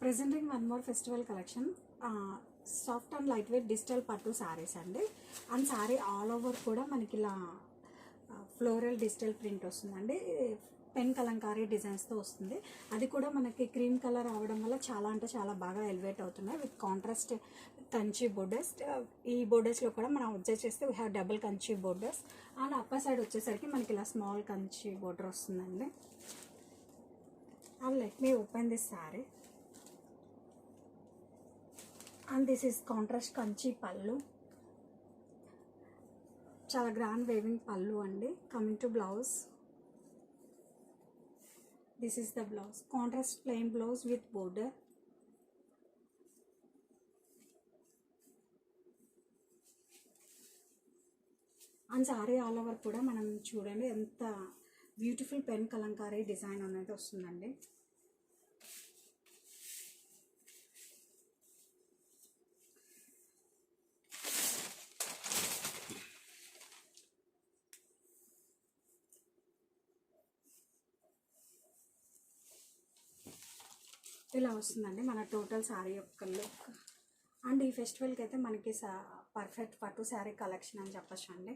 Presenting one more festival collection soft and light weight digital pattu sarees అండి. And sari all over కూడా మనకి ఇలా floral digital print వస్తుందండి. Pen Kalamkari డిజైన్స్తో వస్తుంది. అది కూడా మనకి క్రీమ్ కలర్ అవడం వల్ల చాలా అంటే చాలా బాగా ఎలివేట్ అవుతున్నాయి. With contrast Kanchi borders uh, ఈ బోర్డర్స్లో కూడా మనం అబ్జర్వ్ చేస్తే we have double Kanchi borders and upper side వచ్చేసరికి మనకి ఇలా స్మాల్ కంచి బోర్డర్ వస్తుందండి. And let me open this saree and this is contrast Kanchi pallu. చాలా గ్రాండ్ వేవింగ్ పళ్ళు అండి. Coming to blouse this is the blouse contrast plain blouse with border and saree all over కూడా మనం చూడండి. ఎంత beautiful pen Kalamkari design అనేది వస్తుందండి. ఇలా వస్తుందండి మన టోటల్ శారీ యొక్క లుక్. అండ్ ఈ ఫెస్టివల్కి అయితే మనకి పర్ఫెక్ట్ పట్టు శారీ కలెక్షన్ అని చెప్పచ్చు అండి